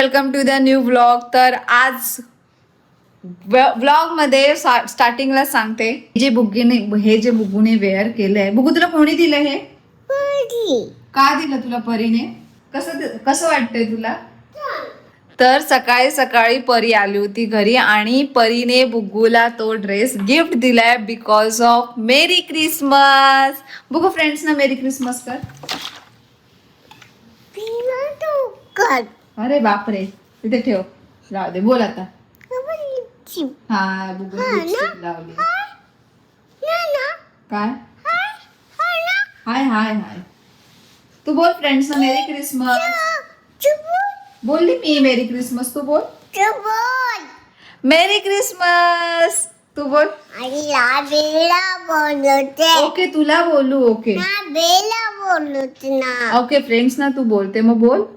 Welcome to the new vlog तर आज व्लॉगमध्ये स्टार्टिंगला सांगते. जे बुग्गीने हे जे बुग्गूने वेअर केलंय. बुग्गू तुला कोणी दिलं हे? का दिलं तुला परीने? कसं कसं वाटतंय तुला? तर सकाळी सकाळी परी आली होती घरी आणि परीने बुग्गूला तो ड्रेस गिफ्ट दिलाय because of merry Christmas Buggu friends ना मेरी क्रिसमस कर. अरे बापरे. तिथे ठेव. राहू दे बोल आता. हा बुगू lipstick लावली. काय? हाय हाय हाय. तू बोल फ्रेंड्स ना मेरी क्रिसमस बोलली मी मेरी क्रिसमस तू बोल. मेरी क्रिसमस तू बोल. ओके तुला बोलू ओके. ओके फ्रेंड्स ना तू बोलते. मग बोल.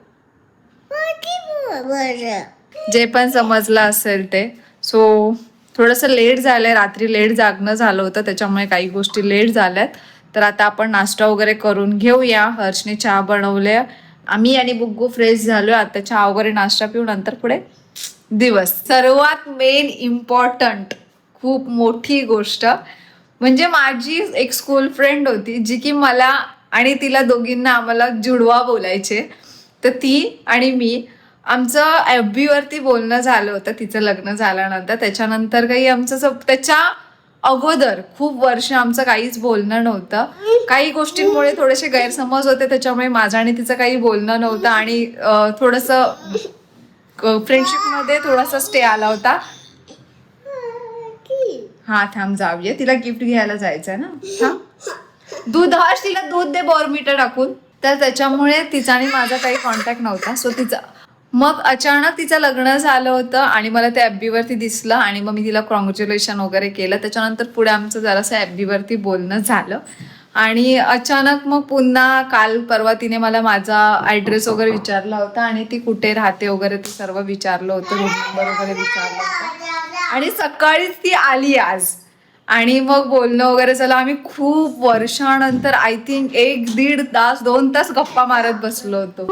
जे पण समजलं असेल ते. सो थोडंसं लेट झालंय रात्री लेट जागणं झालं होतं त्याच्यामुळे काही गोष्टी लेट झाल्यात. तर आता आपण नाश्ता वगैरे करून घेऊया. हर्षने चहा बनवले आम्ही आणि बुग्गू फ्रेश झालो आता चहा वगैरे नाश्ता पिऊ नंतर पुढे दिवस. सर्वात मेन इम्पॉर्टंट खूप मोठी गोष्ट. म्हणजे माझी एक स्कूल फ्रेंड होती जी की मला आणि तिला दोघींना आम्हाला जुडवा बोलायचे. तर ती आणि मी आमचं एफ वरती बोलणं झालं होतं तिचं लग्न झाल्यानंतर. त्याच्यानंतर काही आमचं सब त्याच्या अगोदर खूप वर्ष आमचं काहीच बोलणं नव्हतं. काही गोष्टींमुळे थोडेसे गैरसमज होते त्याच्यामुळे माझं आणि तिचं काही बोलणं नव्हतं आणि अं, थोडंसं फ्रेंडशिपमध्ये थोडासा स्टे आला होता. हा थांब जाऊया. तिला गिफ्ट घ्यायला जायचंय ना? दूध हर्ष तिला दूध दे बॉर्मिटर टाकून. तर त्याच्यामुळे तिचा आणि माझा काही कॉन्टॅक्ट नव्हता. सो तिचा मग अचानक तिचं लग्न झालं होतं आणि मला ते FB दिसलं आणि मग मी तिला कॉंग्रॅच्युलेशन वगैरे केलं. त्याच्यानंतर पुढे आमचं जरासं FB वरती बोलणं झालं. आणि अचानक मग पुन्हा काल परवा तिने मला माझा ॲड्रेस वगैरे विचारला होता आणि ती कुठे राहते वगैरे ते सर्व विचारलं होतं रूम नंबर वगैरे विचारलं होतं. आणि सकाळीच ती आली आज. आणि मग बोलणं वगैरे झालं. आम्ही खूप वर्षानंतर आय थिंक एक दीड तास दोन तास गप्पा मारत बसलो होतो.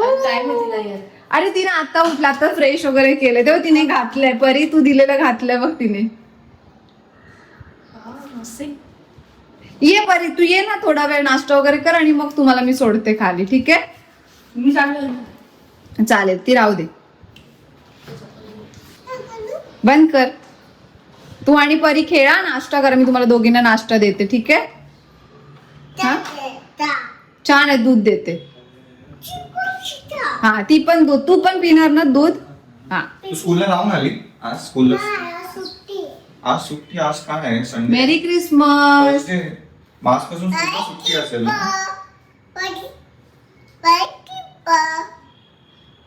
अरे तिने आता उठला आता फ्रेश वगैरे केलं तेव्हा तिने घातलंय. परी तू दिलेलं घातलंय बघ तिने. ये परी तू ये ना थोडा वेळ नाश्ता वगैरे कर आणि मग तुम्हाला मी सोडते खाली ठीक आहे? मी चालेल ती राहू दे. बंद कर. तू आणि परी खेळा नाश्ता करा. मी तुम्हाला दोघींना नाश्ता देते ठीक आहे? हा? छान आहे दूध देते. हा ती पण दूध. तू पण पिणार ना दूध? हा. तू स्कूलला जाऊन आली आज स्कूलला आज सुट्टी. आज काय आहे? संडे मेरी क्रिसमस आजपासून स्कूलला सुट्टी असेल?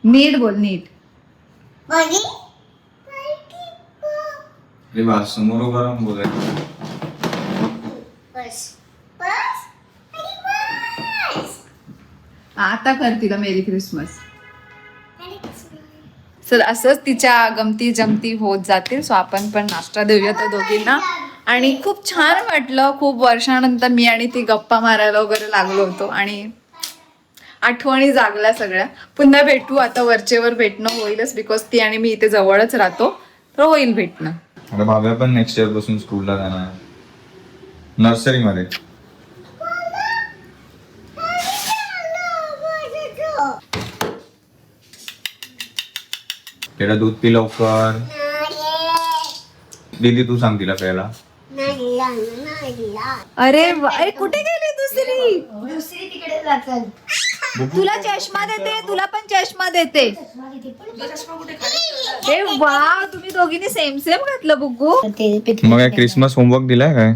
नीट बोल नीट. अरे बा समोर उभं राहून बोलायचं आता कर तिला मेरी क्रिसमस सर असंच तिच्या गमती जमती होत जातील सो आपण पण नाश्ता देऊया त्या दोघींना. आणि खूप छान वाटलं खूप वर्षानंतर मी आणि ती गप्पा मारायला वगैरे लागलो होतो. आणि आठवणी जागल्या सगळ्या. पुन्हा भेटू आता वरचेवर भेटणं होईलच बिकॉज ती आणि मी इथे जवळच राहतो. तर होईल भेटणं. अरे भाव्या पण नेक्स्ट इयरपासून स्कूलला जाणार. नर्सरी मध्ये. त्याला दूध पी लवकर. दीदी तू सांग तिला प्यायला. अरे वा- अरे कुठे गेली दुसरी? दुसरी तिकडे जातात. तुला चष्मा देते तुला पण चष्मा देते. ए वा तुम्ही दोघींनी सेम सेम घातलं बुग्गू मग काय क्रिसमस होमवर्क दिलाय काय?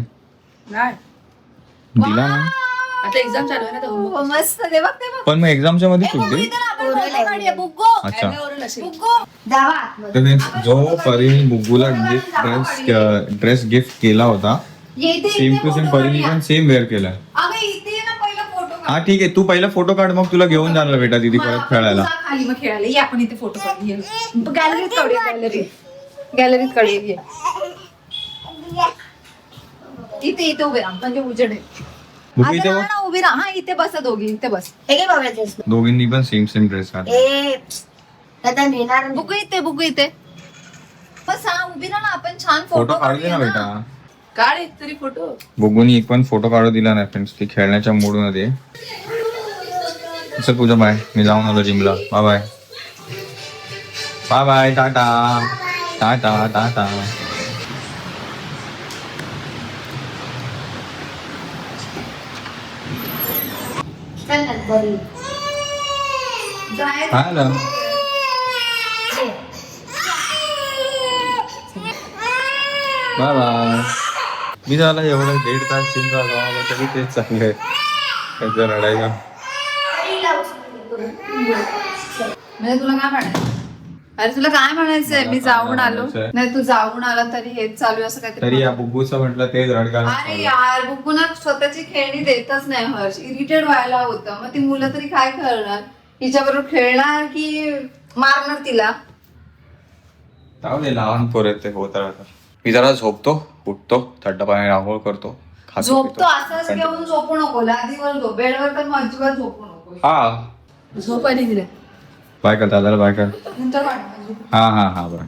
दिला ना. आता एक्झाम चालू आहे ना तर हो, मस्त दे बघ ते बघ. पण मग एक्झामच्या मध्ये सुट्टी इथं आपण photo काढूया, बुग्गू अच्छा. बुग्गू जावा तर जो परीने बुग्गूला गिफ्ट ड्रेस ड्रेस गिफ्ट केला होता येते सेम टू सेम परीने पण सेम वेअर केला. अगं इथे ये ना पहिला फोटो हा ठीक आहे. तू पहिला फोटो काढ मग तुला घेऊन जाणार बेटा दिदी परत खेळायला. खाली मग खेळायला. ये आपण इथे फोटो काढूया गॅलरीत काढूया गॅलरीत गॅलरीत काढूया ये. इथे इथे उभे राहा. म्हणजे उजेड आहे. इथे राहा बघ. ना, उभी राहा. हा इथे बसा दोघी इथे बस. हे काय बघायचं दोघींनी पण सेम सेम ड्रेस काढ ए आता नेणार नाही. बुकू इथे बुकू इथे. पण सांग उभी राहा ना. आपण छान फोटो फोटो काढू दे ना. बेटा. काढ एक तरी फोटो बुगूनी एक पण फोटो काढू दिला नाही फ्रेंड्स ती खेळण्याच्या मूडमध्ये. चल पूजा बाय मी जाऊन आलो जिमला bye bye bye bye Tata. Tata टाटा. आलं बाय बाय मी झाला एवढं दीड तास जिम झाला तरी तेच चांगलं आहे. त्याचं रडायचं म्हणजे तुला काय म्हणायचं? अरे तुला काय म्हणायचंय? मी जाऊन आलो. नाही तू जाऊन आला तरी हेच चालू आहे असं काहीतरी तरी या म्हटलं तेच रडगा अरे यार बुकूना स्वतःची खेळणी देतच नाही हर्ष. इरिटेट व्हायला होतं. मग ती मुलं तरी काय करणार? हिच्याबरोबर खेळणार की मारणार तिला? जाऊ दे लहान पोर आहेत ते होत राहतात. मी जरा झोपतो. उठतो थंड पाणी आंघोळ करतो खातो झोपतो पितो. असंच घेऊन झोपू नको लादीवर झोप बेडवर तर मग अजिबात झोपू नको. हा. झोप आली तिला. बाय कर दादाला बाय कर. नंतर. हा हा हा बरं.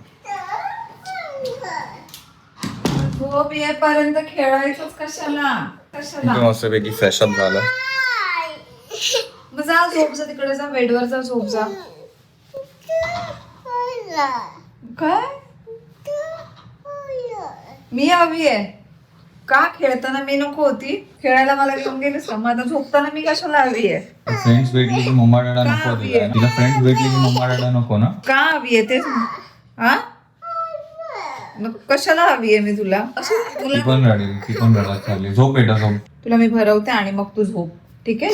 झोप येईपर्यंत खेळायचंच कशाला? कशाला? इथे मस्तपैकी फ्रेशअप झालं. मग जा झोप जा तिकडे जा बेडवर जा झोप जा. काय? मी हवी आहे. का खेळताना मी नको होती? खेळायला मला घेऊन गेलीस का मग आता झोपताना मी कशाला हवी आहे? फ्रेंड्स भेटली की मम्मा डाडा नको का तिला. फ्रेंड्स भेटली की मम्मा डाडा नको ना? का हवी आहे? तेच हा मग कशाला हवी आहे मी तुला? असं ती तुला पण रडेल ती पण रडत चालली. झोप बेटा झोप. तुला मी भरवते आणि मग तू झोप. ठीक आहे?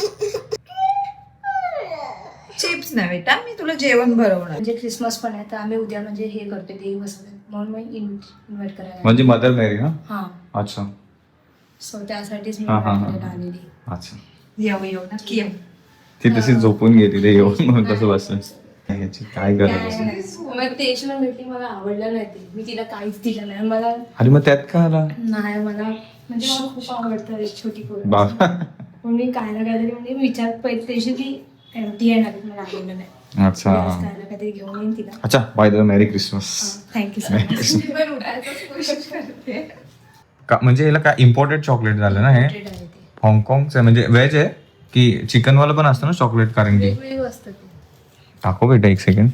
चिप्स नाही बेटा मी तुला जेवण भरवणार. म्हणजे क्रिसमस पण आहे तर आम्ही उद्या म्हणजे हे करतो देवी बसवतो म्हणून मी इन्व्हाइट करायला म्हणजे मदर मेरी ना हा. अच्छा. सो त्यासाठीच मी हा, हा, invite हा. करायला आलेली. अच्छा. येऊ येऊ नक्की येऊ. ती तशी झोपून गेली ते येऊन म्हणून तसं याची काय गरज असेल मग ते यशवंत भेटली मला आवडलं नाही ते. मी तिला काहीच दिलं नाही. मला अरे मग त्यात काय आला? नाही मला म्हणजे मला खूप आवडतं एक छोटी पोरं बाबा. म्हणून मी काय ना काहीतरी म्हणजे विचार पहिले त्याशी ती येणार मला आलेलं नाही. अच्छा. मी आज काय ना काहीतरी घेऊन येईन तिला. अच्छा by the merry Christmas thank you so much मी पण उठायचंच कोशिश करते. का म्हणजे याला काय इम्पोर्टेड चॉकलेट झालं ना हे? आहे ते. हाँगकाँगचं आहे म्हणजे व्हेज आहे? की चिकन वाला पण असतं ना चॉकलेट कारण की? वेगवेगळी असतं ते. टाको बेटा एक सेकंड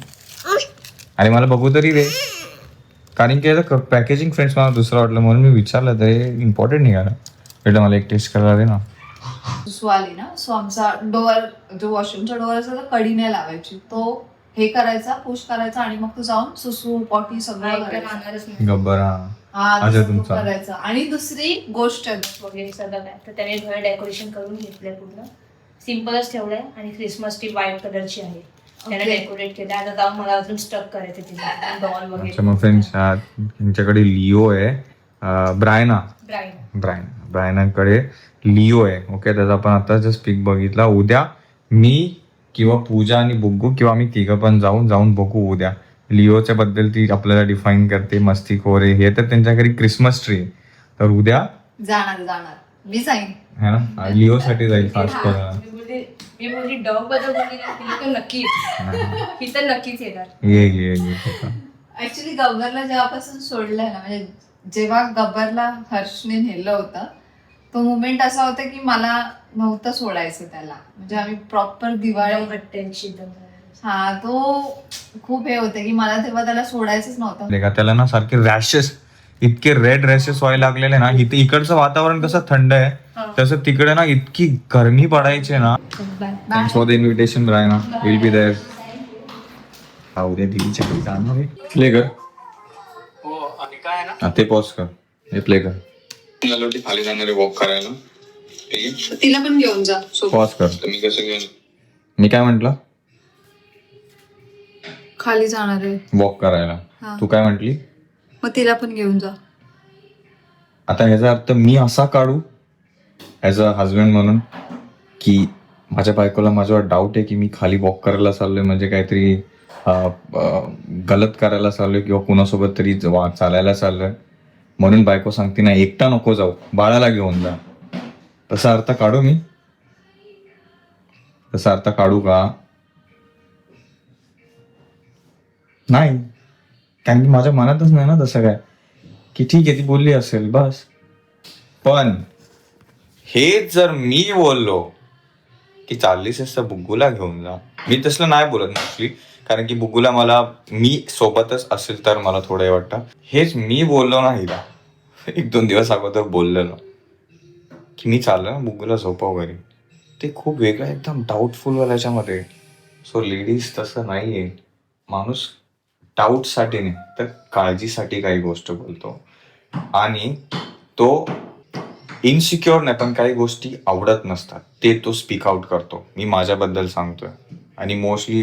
अरे मला बघू तरी रे कारण की याचं पॅकेजिंग फ्रेंड्स मला दुसरं वाटलं म्हणून मी विचारलं तर हे इम्पॉर्टंट निघालं. बेटा मला एक टेस्ट करायला दे ना. सुसू आली ना? सो आमचा डोअर जो वॉशरूमचा डोअर असेल तर कडी नाही लावायची. तो हे करायचा पुश करायचा आणि मग तू जाऊन सुसू पॉटी सगळं करायचं. गब्बर हा. अच्छा, तसं तू तुमचा. करायचं. आणि दुसरी गोष्ट वगैरे सगळं काय तर त्याने घर डेकोरेशन करून घेतलंय पूर्ण. सिम्पलच ठेवलंय आणि क्रिसमस ट्री व्हाईट कलरची आहे. त्याने Okay. डेकोरेट केलं आता जाऊन मला अजून स्टक करायचं तिथे डॉल अच्छा वगैरे. मग फ्रेंड्स त्यांच्याकडे लिओ आहे. अं, ब्रायना ब्राईड ब्रायन ब्रायनाकडे लिओ आहे. ओके त्याचा आपण आता जस्ट पिक बघितला. उद्या मी किंवा पूजा आणि बुग्गू किंवा आम्ही तिघं पण जाऊन जाऊन बघू उद्या. लिओच्या बद्दल ती आपल्याला डिफाईन करते मस्ती खोरे. हे तर त्यांच्या घरी क्रिसमस ट्री तर उद्या जाणार जाणार. मी जाईन. है ना? लिओ साठी जाईल फास्ट करा मी बोलली मी डॉगबद्दल बोलली ना तर ही. नक्कीच येणार. ये ये ये. ऍक्च्युली गब्बरला जेव्हापासून सोडलंय ना म्हणजे जेव्हा गब्बरला हर्षने नेलं होतं तो मुमेंट असा होता की मला नव्हतं सोडायचं त्याला. म्हणजे आम्ही प्रॉपर दिवाळी हा तो खूप हे होते की मला तेव्हा त्याला सोडायचंच नव्हतं. का त्याला ना सारखे रॅशेस इतके रेड रॅशेस व्हायला लागलेले ना इथे इकडचं वातावरण कसं थंड आहे तसं तिकडे ना इतकी गरमी पडायची ना. For the invitation Raina will be there हा उद्या घरी जाणार आहे. प्ले कर. हा, ते पॉज कर. हे प्ले कर. खाली जाणार वॉक करायला? तिला पण घेऊन जा पॉज कर. तर मी कसं घेऊन? मी काय म्हंटल? खाली जाणार आहे. वॉक करायला. हा. तू काय म्हंटली? मग तिला पण घेऊन जा. आता ह्याचा अर्थ मी असा काढू ॲज अ हजबंड म्हणून की माझ्या बायकोला माझ्यावर डाऊट आहे की मी खाली वॉक करायला चाललोय म्हणजे काहीतरी अं, अं, गलत करायला चाललोय किंवा कुणासोबत तरी वा- चालायला चाललोय. म्हणून बायको सांगते ना एकटा नको जाऊ बाळाला घेऊन जा. तसा अर्थ काढू मी. तसा अर्थ काढू का? नाही. कारण की माझ्या मनातच नाही ना तसं काय. की ठीक आहे ती बोलली असेल बस. पण हे जर मी बोललो की चाललीस तर बुग्गूला घेऊन जा. मी तसलं नाही बोलत मोस्टली कारण की बुगुला मला मी सोबतच असेल तर मला थोडं वाटतं. हेच मी बोललो ना हिला. एक दोन दिवस अगोदर बोललेलो की मी चाललो ना बुग्गूला झोपा वगैरे ते खूप वेगळं एकदम डाऊटफुल वाला याच्यामध्ये. सो लेडीज तसं नाही आहे माणूस डाऊटसाठी नाही तर काळजीसाठी काही गोष्ट बोलतो. आणि तो इनसिक्युअर नाही पण काही गोष्टी आवडत नसतात. ते तो स्पीक आउट करतो. मी माझ्याबद्दल सांगतोय. आणि मोस्टली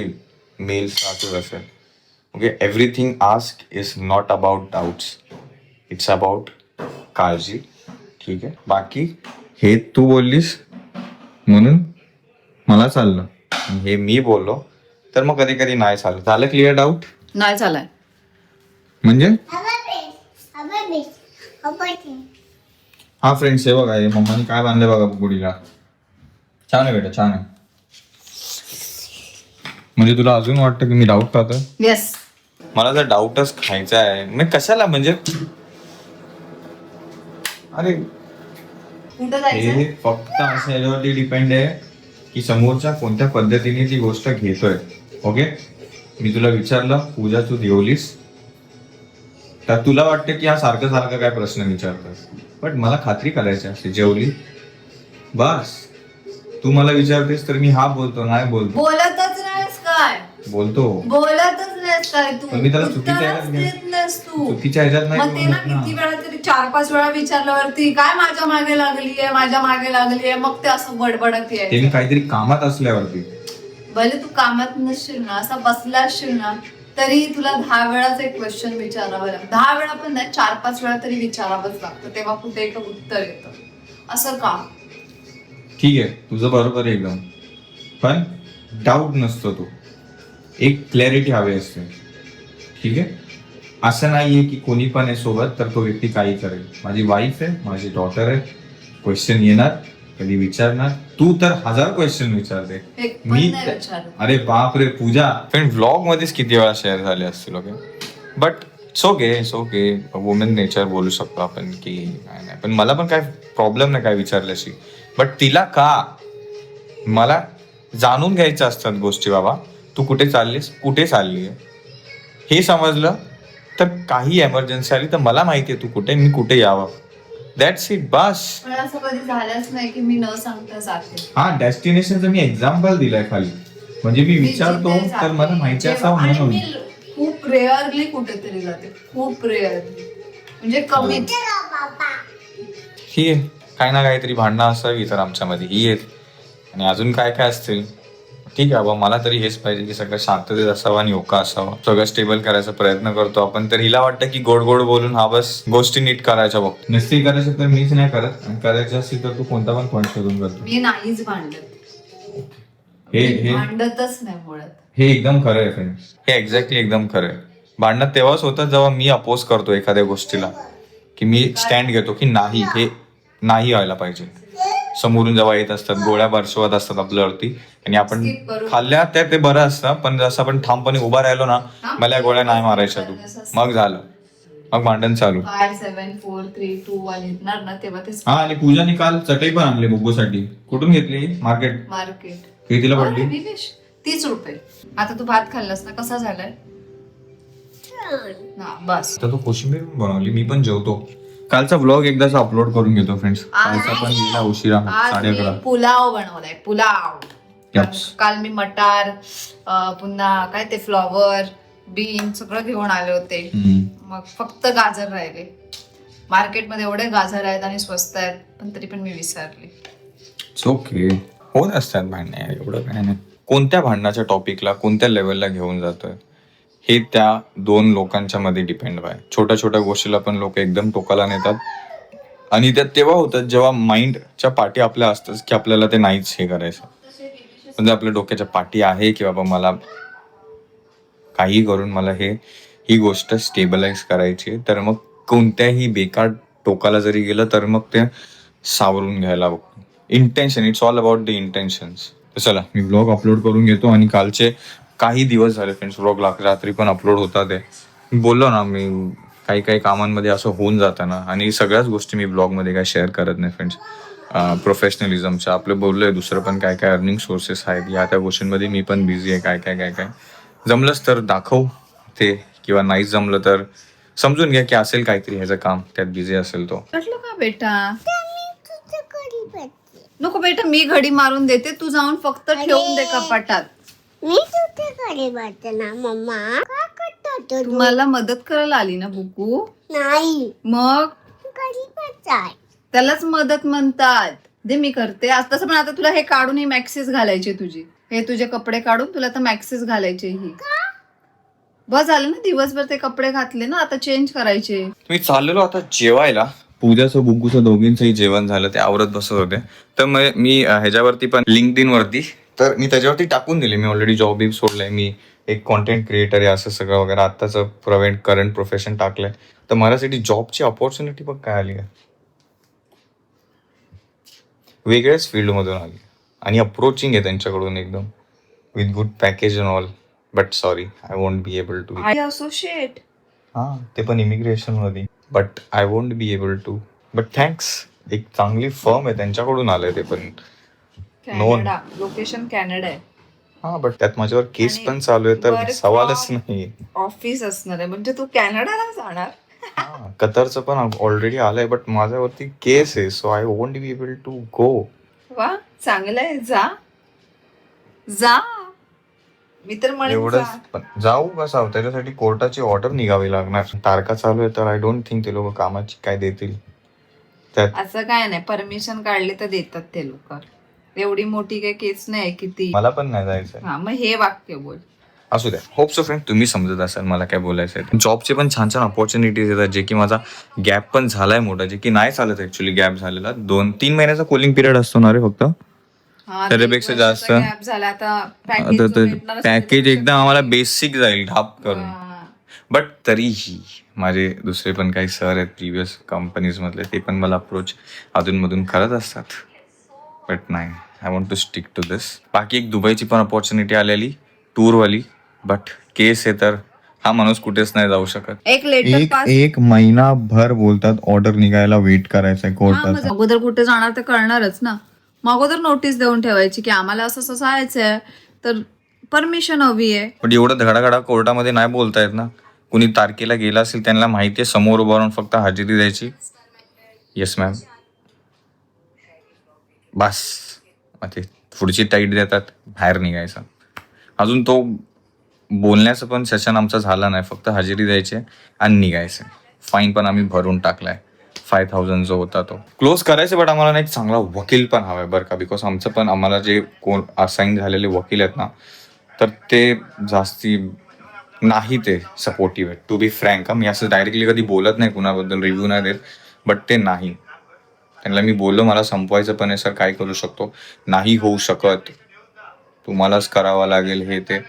मेल्स असंच असेल okay everything ask is not about doubts it's about काळजी. ठीक आहे? बाकी हे तू बोललीस म्हणून मला चाललं. आणि हे मी बोललो तर मग कधी कधी नाही चाललं झालं क्लिअर डाऊट नाही झालाय. म्हणजे? हा फ्रेंड्स हे बघा हे मम्माने काय बांधले बघा गुडीला छान आहे बेटा छान आहे. म्हणजे तुला अजून वाटतं की मी डाऊट खातोय येस मला जर डाऊटच खायचा आहे मी कशाला म्हणजे? अरे कुठं हे फक्त असं याच्यावरती डिपेंड आहे की समोरच्या कोणत्या पद्धतीने ती गोष्ट घेतोय. ओके मी तुला विचारलं पूजा तू देवलीस? तर तुला वाटतं की हा सारखं सारखं काय प्रश्न विचारतोस. पण मला खात्री करायची असते जेवली. बस. तू मला विचारतेस तर मी हा बोलतो नाही बोलतो. बोलतच काय? बोलतो. बोलतच नाहीस काय तू? पण मी त्याला चुकीच्या उत्तरच ह्याच्यात घे- देत नाहीस तू. चुकीच्या ह्याच्यात नाही मग ते ना बोलत ना. किती वेळा तरी चार पाच वेळा विचारल्यावरती काय माझ्या मागे लागली आहे? माझ्या मागे लागली आहे? मग ते असं बडबडत ते आहे मी काहीतरी कामात असल्यावरती. भले तू कामात नसशील ना असा बसला असशील ना तरी तुला दहा वेळाच एक क्वेश्चन विचारावं लागतं. दहा वेळा पण नाही चार पाच वेळा तरी विचारावंच लागतं. तेव्हा कुठे एक उत्तर येतं. असं का? ठीक आहे. तुझं बरोबर आहे एकदम. पण डाऊट नसतो तो. एक क्लॅरिटी हवी असते. ठीक आहे? असं नाहीये की कोणी पण आहे सोबत तर तो व्यक्ती काही करेल. माझी वाईफ आहे माझी डॉटर आहे. क्वेश्चन येणार कधी विचारणार? तू तर हजार क्वेश्चन विचारते. मी नाही अरे बाप रे पूजा. पण व्लॉग मध्येच किती वेळा शेअर झाले असतील okay but it's okay it's okay women nature बोलू शकतो आपण की नाही नाही. पण मला पण काय प्रॉब्लेम नाही काय विचारल्याशी. बट तिला का? मला जाणून घ्यायचं असतात गोष्टी बाबा. तू कुठे चाललीस? कुठे चालली आहे हे समजलं? तर काही एमर्जन्सी आली तर मला माहिती आहे तू कुठे मी कुठे यावं. दॅट्स इट बस. पण असं कधी झालंच नाही की मी न सांगता जाते. हा डेस्टिनेशनचं मी एक्झाम्पल दिलंय खाली. म्हणजे मी विचारतो जिथे तर जाते, मला माहिती जेव्हा- असावं आणि म्हणून मी खूप रेअरली कुठेतरी जाते खूप रेअरली म्हणजे कमीच ही आहे. काही ना काहीतरी भांडणं असावी तर आमच्यामध्ये. ही आहेत. आणि अजून काय काय असतील? ठीक आहे बाबा मला तरी हेच पाहिजे की सगळं शांततेत असावं आणि ओका असावं. सगळं स्टेबल करायचा प्रयत्न करतो आपण. तर हिला वाटतं की गोड गोड बोलून हा बस गोष्टी नीट करायच्या बघतो नसती करायचं तर मीच नाही करत. आणि करायचं असेल तर तू कोणता पण पॉईंट शोधून करतो. मी नाहीच भांडत. हे हे भांडतच नाही मुळात हे एकदम खरं आहे फ्रेंड्स हे एक्झॅक्टली एकदम खरं आहे. भांडणं तेव्हाच होतं जेव्हा मी अपोज करतो एखाद्या गोष्टीला. की मी स्टँड घेतो की नाही हे नाही व्हायला पाहिजे. समोरून जेव्हा येत असतात गोळ्या बरसवत असतात आपल्यावरती आणि आपण. खाल्ल्या त्या ते बरं असतं पण जसं आपण ठामपणे उभा राहिलो ना मला या गोळ्या नाही मारायच्या तू. मग झालं. मग भांडण चालू. Five seven four three two one येणार ना तेव्हा ते हा आणि पूजाने काल चटई पण आणली बुग्गूसाठी कुठून घेतली? मार्केट. मार्केट. कितीला पडली? तीस रुपये. आता तू भात खाल्लास ना कसा झालाय? हा बस. तर तो कोशिंबीर पण बनवली मी पण जेवतो. कालचा व्लॉग एकदाच अपलोड करून घेतो फ्रेंड्स कालचा पण गेला उशिरा आज साडे मी अकरा पुलाव बनवलाय पुलाव. काल मी मटार अं, पुन्हा काय ते फ्लॉवर बीन सगळं घेऊन आले होते. हम्म. मग फक्त गाजर राहिले. मार्केटमध्ये एवढे गाजर आहेत आणि स्वस्त आहेत पण तरी पण मी विसरली. इट्स ओके होत असतात भांडणे एवढं काय नाही. कोणत्या भांडणाच्या टॉपिकला कोणत्या लेवलला घेऊन जातोय? हे त्या दोन लोकांच्या मध्ये डिपेंड आहे छोट्या छोट्या गोष्टीला पण लोक एकदम टोकाला नेतात. आणि त्यात तेव्हा होतात जेव्हा माइंडच्या पाठी आपल्या असतात की आपल्याला ते नाहीच हे करायचं. म्हणजे आपल्या डोक्याच्या पाठी आहे की बाबा मला काही करून मला हे ही गोष्ट स्टेबलाइज करायची आहे. तर मग कोणत्याही बेकार टोकाला जरी गेलं तर मग ते सावरून घ्यायला बघतो intention it's all about the intentions चला मी ब्लॉग अपलोड करून घेतो आणि कालचे काही दिवस झाले फ्रेंड्स व्लॉग रात्री पण अपलोड होता ते. बोललो ना मी काही काही कामांमध्ये असं होऊन जातं ना आणि सगळ्याच गोष्टी मी ब्लॉगमध्ये काय शेअर करत नाही फ्रेंड्स प्रोफेशनलिझमच्या आपलं बोललोय दुसरं पण काय काय अर्निंग सोर्सेस आहेत. या त्या गोष्टींमध्ये मी पण बिझी आहे काय काय काय काय. जमलंच तर दाखव ते. किंवा नाही जमलं तर समजून घ्या की असेल काहीतरी ह्याचं काम त्यात बिझी असेल तो. म्हटलं का बेटा? नको बेटा मी घडी मारून देते. तू जाऊन फक्त ठेवून दे कपाटात. मी बघते ना मम्मा. का करतो तो? तू मला मदत करायला आली ना बुकू? नाही. मग? गरीबच आहे. त्यालाच मदत म्हणतात. दे मी करते. आज तसं पण आता तुला हे काढून ही मॅक्सिस घालायची तुझी. हे तुझे कपडे काढून तुला तर मॅक्सिस घालायचे ही. बस झालं ना दिवसभर ते कपडे घातले ना आता चेंज करायचे. मी चाललेलो आता जेवायला. पूजाचं बुग्गूचं दोघींचंही जेवण झालं. ते आवरत बसत होते. तर मग मी अं, ह्याच्यावरती पण लिंकड वरती तर मी त्याच्यावरती टाकून दिले. मी ऑलरेडी जॉब बी सोडलाय. मी एक कॉन्टेंट क्रिएटर आहे असं सगळं वगैरे. आत्ताच प्रवेंट करंट प्रोफेशन टाकलंय. तर माझ्यासाठी जॉबची ऑपॉर्च्युनिटी पण काय आली आहे. वेगळ्याच फील्डमधून आली आणि अप्रोचिंग आहे त्यांच्याकडून एकदम. With good package and all but sorry I won't be able to I associate हा ते पण इमिग्रेशनमध्ये but I won't be able to but thanks एक चांगली फर्म आहे त्यांच्याकडून आलंय ते पण. कॅनडा लोकेशन कॅनडा आहे. हा बट त्यात माझ्यावर केस पण चालू आहे तर सवालच नाही. ऑफिस असणार आहे. म्हणजे तू कॅनडाला जाणार? कतरचं पण ऑलरेडी आलंय बट माझ्यावरती केस आहे so I won't be able to go वा चांगलं आहे जा. जा. मी तर. पण जाऊ कसं त्याच्यासाठी कोर्टाची ऑर्डर निघावी लागणार. तारखा चालू आहे तर आय डोंट थिंक ते लोक कामाची काय देतील. असं काय नाही परमिशन काढली तर देतात ते लोक. एवढी मोठी काही केस नाही किती मला पण नाही जायचं हा मग हे वाक्य बोल. असू द्या. होप सो फ्रेंड तुम्ही समजत असाल मला काय बोलायचं आहे. जॉबचे पण छान छान ऑपॉर्च्युनिटीज येतात जे की माझा गॅप पण झालाय मोठा जे की नाही चालत ऍक्च्युली गॅप झालेला. दोन तीन महिन्याचा कूलिंग पिरियड असतो ना रे फक्त. हा, त्याच्यापेक्षा जास्त. पॅकेज एकदम आम्हाला बेसिक जाईल ढाप करून. बट तरीही माझे दुसरे पण काही सर आहेत प्रिव्हियस कंपनीज मधले ते पण मला अप्रोच अधूनमधून करत असतात. बट नाही. I want to stick to this बाकी एक दुबईची पण अपॉर्च्युनिटी आलेली टूरवाली बट केस आहे तर हा माणूस कुठेच नाही जाऊ शकत. एक लेटर एक पास एक महिनाभर बोलतात ऑर्डर निघायला वेट करायचा हा, मग कोर्टाचा अगोदर कुठे जाणार ते कळणारच ना. मग अगोदर नोटीस देऊन ठेवायची की आम्हाला असं असं जायचंय. तर परमिशन हवी आहे. पण एवढं धडाधडा कोर्टामध्ये नाही बोलता येत ना. कुणी तारखेला गेला असेल त्यांना माहिती आहे समोर उभं राहून फक्त हजेरी द्यायची. येस मॅम बस. मग ते पुढची टाईट देतात बाहेर निघायचं. अजून तो बोलण्याचं पण सेशन आमचा झाला नाही फक्त हजेरी द्यायचे आणि निघायचे. फाईन पण आम्ही भरून टाकलाय. फाय थाउजंड जो होता तो. क्लोज करायचं बट आम्हाला ना एक चांगला वकील पण हवाय बरं का. बिकॉज आमचं पण आम्हाला जे कोण असाईन झालेले वकील आहेत ना तर ते जास्ती नाही ते सपोर्टिव्ह आहेत. टू बी फ्रँक मी असं डायरेक्टली कधी बोलत नाही कुणाबद्दल रिव्ह्यू नाही देत बट ते नाही. त्यांना मी बोललो मला संपवायचं पण आहे सर काय करू शकतो? नाही होऊ शकत. तुम्हालाच करावं लागेल हे ते.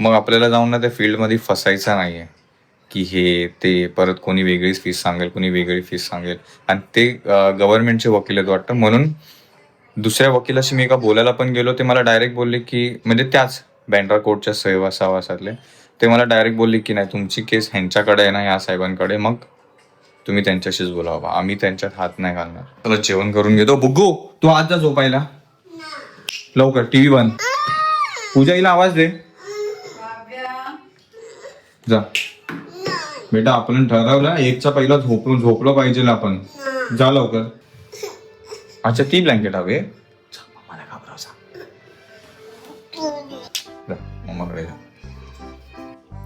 मग आपल्याला जाऊन ना त्या फील्डमध्ये फसायचं नाही आहे की हे ते परत कोणी वेगळीच फीस सांगेल कोणी वेगळी फीस सांगेल. आणि ते गव्हर्नमेंटचे वकील आहेत वाटतं. म्हणून दुसऱ्या वकिलाशी मी एका बोलायला पण गेलो ते मला डायरेक्ट बोलले की म्हणजे त्याच बँड्रा कोर्टच्या सहवासावासातले ते मला डायरेक्ट बोलले की नाही तुमची केस ह्यांच्याकडे आहे ना या साहेबांकडे. मग तुम्ही त्यांच्याशीच बोलावा आम्ही त्यांच्यात हात नाही घालणार. चला जेवण करून घेतो. बुग्गू तू आज जा झोपायला. लवकर टीव्ही बंद. पूजाईला आवाज दे. जा. बेटा आपण ठरवलं एकचा पहिला झोपून झोपलं पाहिजे आपण. जा लवकर. अच्छा ती ब्लँकेट हवे जा, मम्माला जा. मम्माकडे जा.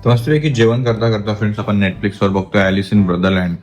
तर मस्तपैकी जेवण करता करता फ्रेंड्स आपण नेटफ्लिक्सवर बघतोय ॲलिस इन ब्रदरलँड